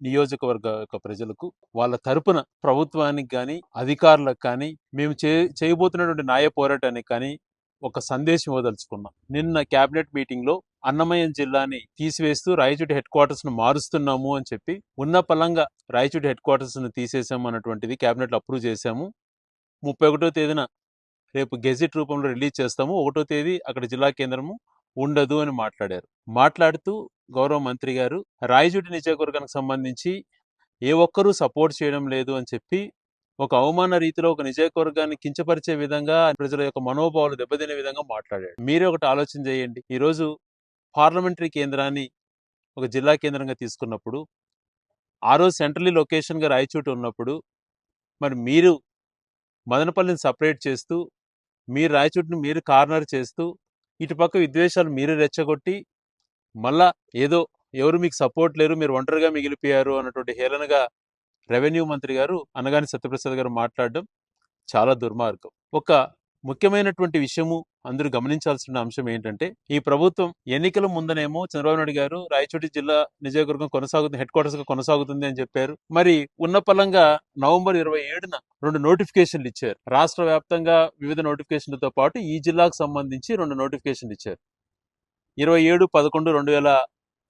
నియోజకవర్గ యొక్క ప్రజలకు వాళ్ళ తరపున ప్రభుత్వానికి కానీ అధికారులకు కానీ మేము చే చేయబోతున్నటువంటి న్యాయ పోరాటానికి కానీ ఒక సందేశం ఇవ్వదలుచుకున్నాం. నిన్న కేబినెట్ మీటింగ్లో జిల్లాని తీసివేస్తూ రాయచూటి హెడ్ క్వార్టర్స్ను మారుస్తున్నాము అని చెప్పి ఉన్న పలంగా రాయచూటి హెడ్ క్వార్టర్స్ను తీసేసాము అన్నటువంటిది కేబినెట్ అప్రూవ్ చేశాము. ముప్పై ఒకటో తేదీన రేపు గెజిట్ రూపంలో రిలీజ్ చేస్తాము. ఒకటో తేదీ అక్కడ జిల్లా కేంద్రము ఉండదు అని మాట్లాడారు. మాట్లాడుతూ గౌరవ మంత్రి గారు రాయచూటి నియోజకవర్గానికి సంబంధించి ఏ ఒక్కరూ సపోర్ట్ చేయడం లేదు అని చెప్పి ఒక అవమాన రీతిలో ఒక నియోజకవర్గాన్ని కించపరిచే విధంగా ప్రజల యొక్క మనోభావాలు దెబ్బతినే విధంగా మాట్లాడాడు. మీరే ఒకటి ఆలోచన చేయండి. ఈరోజు పార్లమెంటరీ కేంద్రాన్ని ఒక జిల్లా కేంద్రంగా తీసుకున్నప్పుడు ఆ రోజు సెంట్రలీ లొకేషన్గా రాయచూటి ఉన్నప్పుడు మరి మీరు మదనపల్లిని సపరేట్ చేస్తూ మీరు రాయచూటిని మీరు కార్నర్ చేస్తూ ఇటుపక్క విద్వేషాలు మీరు రెచ్చగొట్టి మళ్ళా ఏదో ఎవరు మీకు సపోర్ట్ లేరు మీరు ఒంటరిగా మిగిలిపోయారు అన్నటువంటి హేళనగా రెవెన్యూ మంత్రి గారు అనగాని సత్యప్రసాద్ గారు మాట్లాడడం చాలా దుర్మార్గం. ఒక ముఖ్యమైనటువంటి విషయము అందరూ గమనించాల్సిన అంశం ఏంటంటే ఈ ప్రభుత్వం ఎన్నికల ముందనేమో చంద్రబాబు నాయుడు గారు రాయచోటి జిల్లా నియోజకవర్గం కొనసాగుతుంది హెడ్ క్వార్టర్స్గా కొనసాగుతుంది అని చెప్పారు. మరి ఉన్న పలంగా నవంబర్ ఇరవై ఏడున రెండు నోటిఫికేషన్లు ఇచ్చారు రాష్ట్ర వ్యాప్తంగా వివిధ నోటిఫికేషన్లతో పాటు ఈ జిల్లాకు సంబంధించి రెండు నోటిఫికేషన్లు ఇచ్చారు ఇరవై ఏడు పదకొండు రెండు వేల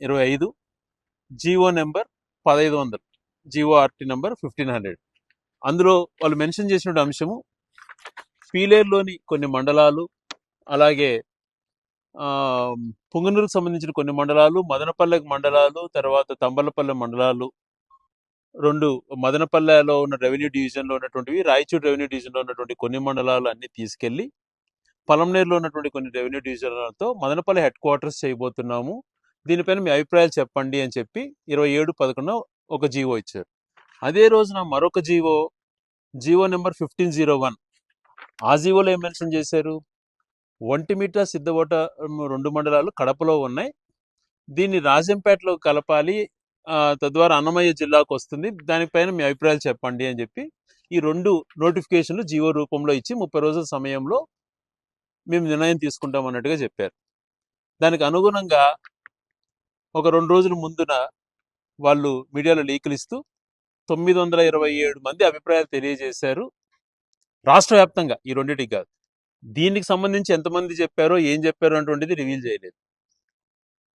ఇరవై ఐదు. జీవో నెంబర్ పదహైదు వందలు. GO RT number fifteen hundred. అందులో వాళ్ళు మెన్షన్ చేసిన అంశము పీలేరులోని కొన్ని మండలాలు అలాగే ఆ, పుంగనూరుకు సంబంధించిన కొన్ని మండలాలు మదనపల్లె మండలాలు తర్వాత తంబలపల్లె మండలాలు రెండు మదనపల్లెలో ఉన్న రెవెన్యూ డివిజన్లో ఉన్నటువంటివి రాయచూరు రెవెన్యూ డివిజన్లో ఉన్నటువంటి కొన్ని మండలాలు అన్ని తీసుకెళ్ళి పలంనేరులో ఉన్నటువంటి కొన్ని రెవెన్యూ డివిజన్లతో మదనపల్లి హెడ్ క్వార్టర్స్ చేయబోతున్నాము. దీనిపైన మీ అభిప్రాయాలు చెప్పండి అని చెప్పి ఇరవై ఏడు పదకొండున ఒక జీవో ఇచ్చారు. అదే రోజున మరొక GO GO number fifteen zero one. ఆ జీవోలో ఏం మెన్షన్ చేశారు? ఒంటిమిట సిద్ధవోట రెండు మండలాలు కడపలో ఉన్నాయి. దీన్ని రాజంపేటలో కలపాలి. తద్వారా అన్నమయ్య జిల్లాకు వస్తుంది. దానిపైన మీ అభిప్రాయాలు చెప్పండి అని చెప్పి ఈ రెండు నోటిఫికేషన్లు జీవో రూపంలో ఇచ్చి ముప్పై రోజుల సమయంలో మేము నిర్ణయం తీసుకుంటాం అన్నట్టుగా చెప్పారు. దానికి అనుగుణంగా ఒక రెండు రోజుల ముందున వాళ్ళు మీడియాలో లీకులు ఇస్తూ తొమ్మిది వందల ఇరవై ఏడు మంది అభిప్రాయాలు తెలియజేశారు. రాష్ట్ర వ్యాప్తంగా ఈ రెండింటికి కాదు. దీనికి సంబంధించి ఎంతమంది చెప్పారో ఏం చెప్పారో అటువంటిది రివీల్ చేయలేదు.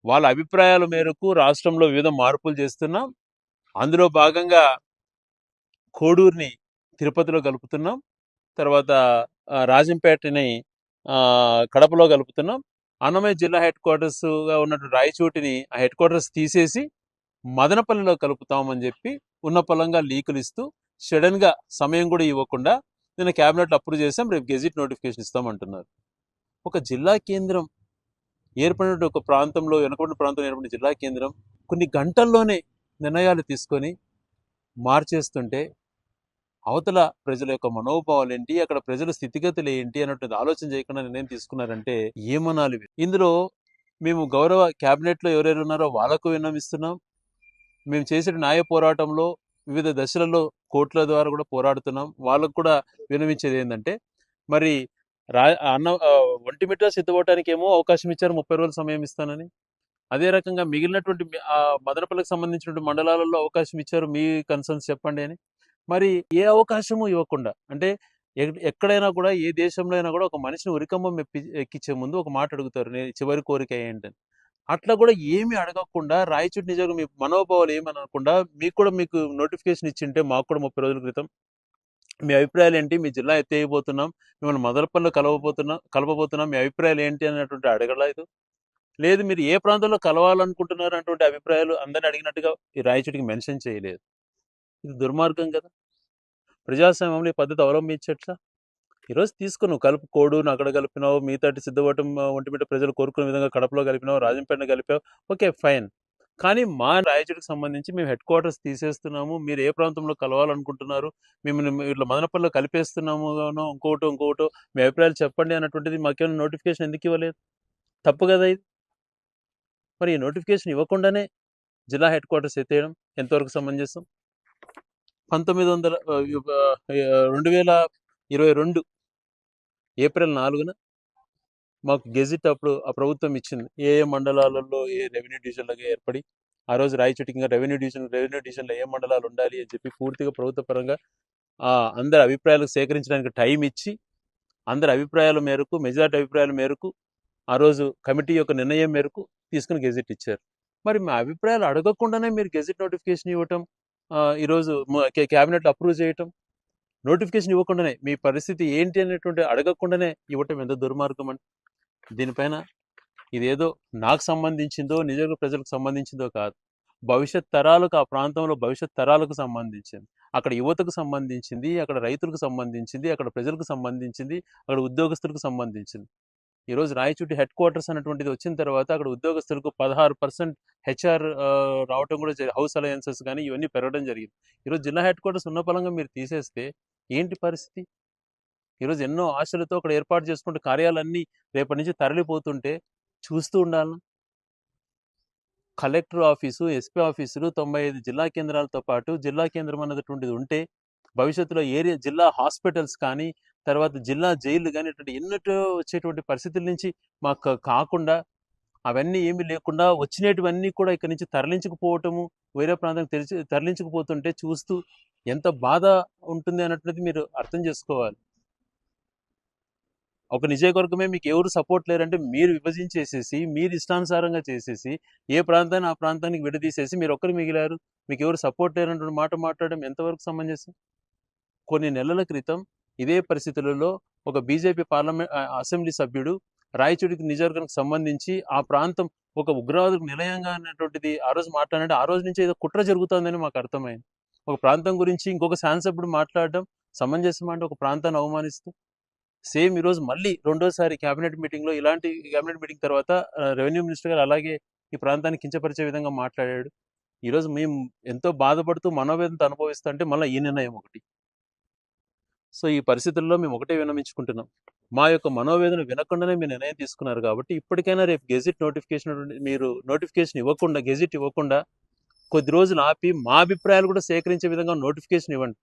వాళ్ళ అభిప్రాయాల మేరకు రాష్ట్రంలో వివిధ మార్పులు చేస్తున్నాం. అందులో భాగంగా కోడూరుని తిరుపతిలో కలుపుతున్నాం. తర్వాత రాజంపేటని కడపలో కలుపుతున్నాం. అన్నమయ్య జిల్లా హెడ్ క్వార్టర్స్గా ఉన్నటువంటి రాయచోటిని ఆ హెడ్ క్వార్టర్స్ తీసేసి మదనపల్లిలో కలుపుతామని చెప్పి ఉన్న పొలంగా లీకులు ఇస్తూ సడన్గా సమయం కూడా ఇవ్వకుండా నిన్న క్యాబినెట్ అప్రూవ్ చేసాం. రేపు గెజిట్ నోటిఫికేషన్ ఇస్తామంటున్నారు. ఒక జిల్లా కేంద్రం ఏర్పడిన ఒక ప్రాంతంలో వెనుకబడిన ప్రాంతంలో ఏర్పడిన జిల్లా కేంద్రం కొన్ని గంటల్లోనే నిర్ణయాలు తీసుకొని మార్చేస్తుంటే అవతల ప్రజల యొక్క మనోభావాలు ఏంటి? అక్కడ ప్రజల స్థితిగతులు ఏంటి? అన్నట్టు ఆలోచన చేయకుండా నిర్ణయం తీసుకున్నారంటే ఏమనాలి ఇందులో మేము గౌరవ క్యాబినెట్లో ఎవరెవరు ఉన్నారో వాళ్ళకు విన్నమిస్తున్నాం మేము చేసిన న్యాయ పోరాటంలో వివిధ దశలలో కోర్టుల ద్వారా కూడా పోరాడుతున్నాం. వాళ్ళకు కూడా విన్నమించేది ఏంటంటే మరి రా అన్న ఒంటి ఒంటిమిట్ట సిద్ధపడటానికి ఏమో అవకాశం ఇచ్చారు ముప్పై రోజులు సమయం ఇస్తానని. అదే రకంగా మిగిలినటువంటి ఆ మదనపల్లికి సంబంధించినటువంటి మండలాలలో అవకాశం ఇచ్చారు మీ కన్సర్న్స్ చెప్పండి అని. మరి ఏ అవకాశము ఇవ్వకుండా అంటే ఎక్కడైనా కూడా ఏ దేశంలో అయినా కూడా ఒక మనిషిని ఉరికంబం ఎప్పి ఎక్కించే ముందు ఒక మాట అడుగుతారు నేను చివరి కోరిక ఏంటని అట్లా కూడా ఏమి అడగకుండా రాయచూటి నిజంగా మీ మనోభావాలు ఏమని అనకుండా మీకు కూడా మీకు నోటిఫికేషన్ ఇచ్చింటే మాకు కూడా ముప్పై రోజుల క్రితం మీ అభిప్రాయాలు ఏంటి మీ జిల్లా ఎత్తేయబోతున్నాం మిమ్మల్ని మొదలపల్లిలో కలవబోతున్నాం కలపబోతున్నాం మీ అభిప్రాయాలు ఏంటి అన్నటువంటి అడగలేదు. లేదు మీరు ఏ ప్రాంతంలో కలవాలనుకుంటున్నారు అటువంటి అభిప్రాయాలు అందరిని అడిగినట్టుగా ఈ రాయచూటికి మెన్షన్ చేయలేదు. ఇది దుర్మార్గం కదా. ప్రజాస్వామ్యంలో ఈ పద్ధతి అవలంబించట్లా ఈరోజు తీసుకుని నువ్వు కలుపు కోడును అక్కడ కలిపినావు మిగతాటి సిద్ధవటం ఒంటిమిట్ట ప్రజలు కోరుకునే విధంగా కడపలో కలిపినావు రాజంపేట కలిపావు ఓకే ఫైన్. కానీ మా రాయచూడికి సంబంధించి మేము హెడ్ క్వార్టర్స్ తీసేస్తున్నాము మీరు ఏ ప్రాంతంలో కలవాలనుకుంటున్నారు మిమ్మల్ని ఇట్లా మదనపల్లిలో కలిపేస్తున్నాము గానో ఇంకోటో ఇంకోటో మీ అభిప్రాయాలు చెప్పండి అన్నటువంటిది మాకేమైనా నోటిఫికేషన్ ఎందుకు ఇవ్వలేదు? తప్పు కదా ఇది. మరి ఈ నోటిఫికేషన్ ఇవ్వకుండానే జిల్లా హెడ్ క్వార్టర్స్ ఎత్తేయడం ఎంతవరకు సమంజసం? పంతొమ్మిది వందల రెండు వేల ఇరవై రెండు ఏప్రిల్ నాలుగున మాకు గెజిట్ అప్పుడు ఆ ప్రభుత్వం ఇచ్చింది. ఏ ఏ మండలాలలో ఏ రెవెన్యూ డివిజన్లుగా ఏర్పడి ఆ రోజు రాయచోటి ఇంకా రెవెన్యూ డివిజన్ రెవెన్యూ డివిజన్లో ఏ మండలాలు ఉండాలి అని చెప్పి పూర్తిగా ప్రభుత్వ పరంగా ఆ, అందరి అభిప్రాయాలు సేకరించడానికి టైం ఇచ్చి అందరి అభిప్రాయాల మేరకు మెజార్టీ అభిప్రాయాల మేరకు ఆ రోజు కమిటీ యొక్క నిర్ణయం మేరకు తీసుకుని గెజిట్ ఇచ్చారు. మరి మా అభిప్రాయాలు అడగకుండానే మీరు గెజిట్ నోటిఫికేషన్ ఇవ్వటం ఈరోజు క్యాబినెట్ అప్రూవ్ చేయటం నోటిఫికేషన్ ఇవ్వకుండానే మీ పరిస్థితి ఏంటి అనేటువంటి అడగకుండానే ఇవ్వటం ఎంత దుర్మార్గం అని దీనిపైన ఇదేదో నాకు సంబంధించిందో నిజంగా ప్రజలకు సంబంధించిందో కాదు. భవిష్యత్ తరాలకు ఆ ప్రాంతంలో భవిష్యత్ తరాలకు సంబంధించింది. అక్కడ యువతకు సంబంధించింది అక్కడ రైతులకు సంబంధించింది అక్కడ ప్రజలకు సంబంధించింది అక్కడ ఉద్యోగస్తులకు సంబంధించింది. ఈరోజు రాయచూటి హెడ్ క్వార్టర్స్ అనేటువంటిది వచ్చిన తర్వాత అక్కడ ఉద్యోగస్తులకు పదహారు పర్సెంట్ హెచ్ఆర్ రావటం కూడా హౌస్ అలయన్సెస్ కానీ ఇవన్నీ పెరగడం జరిగింది. ఈరోజు జిల్లా హెడ్ క్వార్టర్స్ ఉన్న పలంగా మీరు తీసేస్తే ఏంటి పరిస్థితి? ఈరోజు ఎన్నో ఆశలతో అక్కడ ఏర్పాటు చేసుకుంటే కార్యాలన్నీ రేపటి నుంచి తరలిపోతుంటే చూస్తూ ఉండాలి కలెక్టర్ ఆఫీసు ఎస్పీ ఆఫీసులు తొంభై ఐదు జిల్లా కేంద్రాలతో పాటు జిల్లా కేంద్రం అన్నటువంటిది ఉంటే భవిష్యత్తులో ఏరియా జిల్లా హాస్పిటల్స్ కానీ తర్వాత జిల్లా జైలు కానీ ఇటువంటి ఎన్నటో వచ్చేటువంటి పరిస్థితుల నుంచి మాకు కాకుండా అవన్నీ ఏమీ లేకుండా వచ్చినటువన్నీ కూడా ఇక్కడి నుంచి తరలించకపోవటము వేరే ప్రాంతానికి తెరిచి తరలించకపోతుంటే చూస్తూ ఎంత బాధ ఉంటుంది అన్నట్టు మీరు అర్థం చేసుకోవాలి. ఒక నిజయవర్గమే మీకు ఎవరు సపోర్ట్ లేరంటే మీరు విభజించేసేసి మీరు ఇష్టానుసారంగా చేసేసి ఏ ప్రాంతాన్ని ఆ ప్రాంతానికి విడదీసేసి మీరు ఒక్కరు మిగిలారు. మీకు ఎవరు సపోర్ట్ లేరంటే మాట మాట్లాడడం ఎంతవరకు సమంజసం? కొన్ని నెలల క్రితం ఇదే పరిస్థితులలో ఒక బీజేపీ పార్లమెంట్ అసెంబ్లీ సభ్యుడు రాయచూడికి నిజవర్గానికి సంబంధించి ఆ ప్రాంతం ఒక ఉగ్రవాదులకు నిలయంగా అనేటువంటిది ఆ రోజు మాట్లాడంటే ఆ రోజు నుంచి ఏదో కుట్ర జరుగుతుందని మాకు అర్థమైంది. ఒక ప్రాంతం గురించి ఇంకొక శాసనసభ్యుడు మాట్లాడడం సమంజసం అంటే ఒక ప్రాంతాన్ని అవమానిస్తూ సేమ్ ఈరోజు మళ్ళీ రెండోసారి కేబినెట్ మీటింగ్లో ఇలాంటి కేబినెట్ మీటింగ్ తర్వాత రెవెన్యూ మినిస్టర్ గారు అలాగే ఈ ప్రాంతాన్ని కించపరిచే విధంగా మాట్లాడాడు. ఈరోజు మేము ఎంతో బాధపడుతూ మనోవేదనతో అనుభవిస్తుంటే మళ్ళీ ఈ నిర్ణయం ఒకటి. సో ఈ పరిస్థితుల్లో మేము ఒకటే విన్నమించుకుంటున్నాం మా యొక్క మనోవేదన వినకుండానే మీరు నిర్ణయం తీసుకున్నారు కాబట్టి ఇప్పటికైనా రేపు గెజిట్ నోటిఫికేషన్ మీరు నోటిఫికేషన్ ఇవ్వకుండా గెజిట్ ఇవ్వకుండా కొద్ది రోజులు ఆపి మా అభిప్రాయాలు కూడా సేకరించే విధంగా నోటిఫికేషన్ ఇవ్వండి.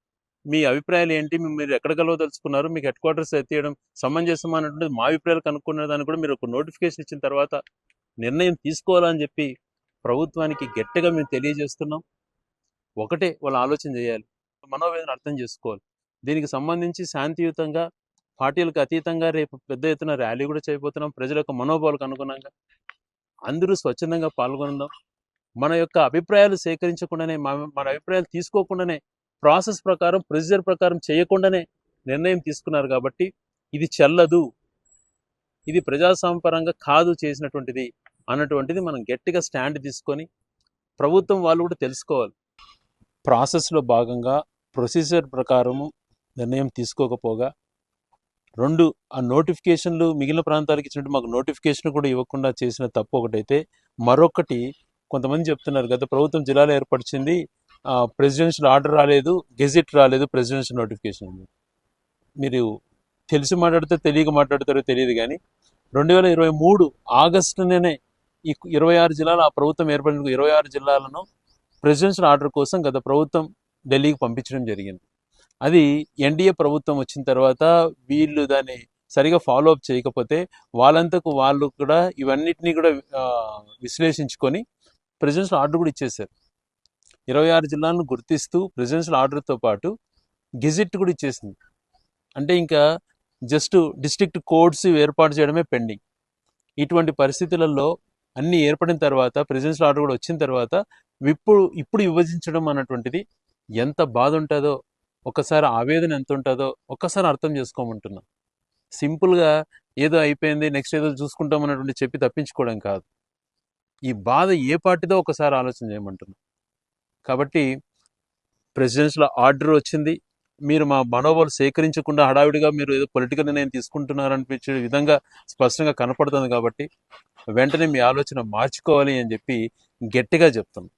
మీ అభిప్రాయాలు ఏంటి? మీరు ఎక్కడ కలవదలుచుకున్నారు మీకు హెడ్ క్వార్టర్స్ ఎత్తేయడం సమంజసం అన్నటువంటి మా అభిప్రాయాలు కనుక్కున్న దాన్ని కూడా మీరు ఒక నోటిఫికేషన్ ఇచ్చిన తర్వాత నిర్ణయం తీసుకోవాలని చెప్పి ప్రభుత్వానికి గట్టిగా మేము తెలియజేస్తున్నాం. ఒకటే వాళ్ళు ఆలోచన చేయాలి. మనోవేదన అర్థం చేసుకోవాలి. దీనికి సంబంధించి శాంతియుతంగా పార్టీలకు అతీతంగా రేపు పెద్ద ఎత్తున ర్యాలీ కూడా చేయబోతున్నాం. ప్రజల యొక్క మనోభావాలకు అనుగుణంగా అందరూ స్వచ్ఛందంగా పాల్గొందాం. మన యొక్క అభిప్రాయాలు సేకరించకుండానే మన మన అభిప్రాయాలు తీసుకోకుండానే ప్రాసెస్ ప్రకారం ప్రొసీజర్ ప్రకారం చేయకుండానే నిర్ణయం తీసుకున్నారు కాబట్టి ఇది చెల్లదు. ఇది ప్రజాస్వామ్యపరంగా కాదు చేసినటువంటిది అన్నటువంటిది మనం గట్టిగా స్టాండ్ తీసుకొని ప్రభుత్వం వాళ్ళు కూడా తెలుసుకోవాలి. ప్రాసెస్లో భాగంగా ప్రొసీజర్ ప్రకారము నిర్ణయం తీసుకోకపోగా రెండు ఆ నోటిఫికేషన్లు మిగిలిన ప్రాంతాలకు ఇచ్చినట్టు మాకు నోటిఫికేషన్ కూడా ఇవ్వకుండా చేసిన తప్పు ఒకటైతే మరొకటి కొంతమంది చెప్తున్నారు గత ప్రభుత్వం జిల్లాలో ఏర్పరిచింది ప్రెసిడెన్షియల్ ఆర్డర్ రాలేదు గెజిట్ రాలేదు ప్రెసిడెన్షియల్ నోటిఫికేషన్. మీరు తెలిసి మాట్లాడితే తెలియక మాట్లాడతారో తెలియదు కానీ రెండు వేల ఇరవై మూడు ఆగస్టులోనే ఈ ఇరవై ఆరు జిల్లాలు ఆ ప్రభుత్వం ఏర్పడిన ఇరవై ఆరు జిల్లాలను ప్రెసిడెన్షియల్ ఆర్డర్ కోసం గత ప్రభుత్వం ఢిల్లీకి పంపించడం జరిగింది. అది ఎన్డీఏ ప్రభుత్వం వచ్చిన తర్వాత వీళ్ళు దాన్ని సరిగా ఫాలో అప్ చేయకపోతే వాళ్ళంతకు వాళ్ళు కూడా ఇవన్నిటినీ కూడా విశ్లేషించుకొని ప్రెసిడెన్షియల్ ఆర్డర్ కూడా ఇచ్చేశారు. ఇరవై ఆరు జిల్లాలను గుర్తిస్తూ ప్రెసిడెన్షియల్ ఆర్డర్తో పాటు గెజిట్ కూడా ఇచ్చేసింది. అంటే ఇంకా జస్ట్ డిస్ట్రిక్ట్ కోడ్స్ ఏర్పాటు చేయడమే పెండింగ్ ఇటువంటి పరిస్థితులలో అన్నీ ఏర్పడిన తర్వాత ప్రెసిడెన్షియల్ ఆర్డర్ కూడా వచ్చిన తర్వాత ఇప్పుడు ఇప్పుడు విభజించడం అన్నటువంటిది ఎంత బాధ ఉంటుందో ఒకసారి ఆవేదన ఎంత ఉంటుందో ఒక్కసారి అర్థం చేసుకోమంటున్నా. సింపుల్గా ఏదో అయిపోయింది నెక్స్ట్ ఏదో చూసుకుంటాం అన్నటువంటి చెప్పి తప్పించుకోవడం కాదు. ఈ బాధ ఏ పార్టీదో ఒకసారి ఆలోచన చేయమంటున్నా. కాబట్టి ప్రెసిడెన్షియల్ ఆర్డర్ వచ్చింది. మీరు మా మనోబలు సేకరించకుండా హడావిడిగా మీరు ఏదో పొలిటికల్ నిర్ణయం తీసుకుంటున్నారు అనిపించే విధంగా స్పష్టంగా కనపడుతుంది కాబట్టి వెంటనే మీ ఆలోచన మార్చుకోవాలి అని చెప్పి గట్టిగా చెప్తాను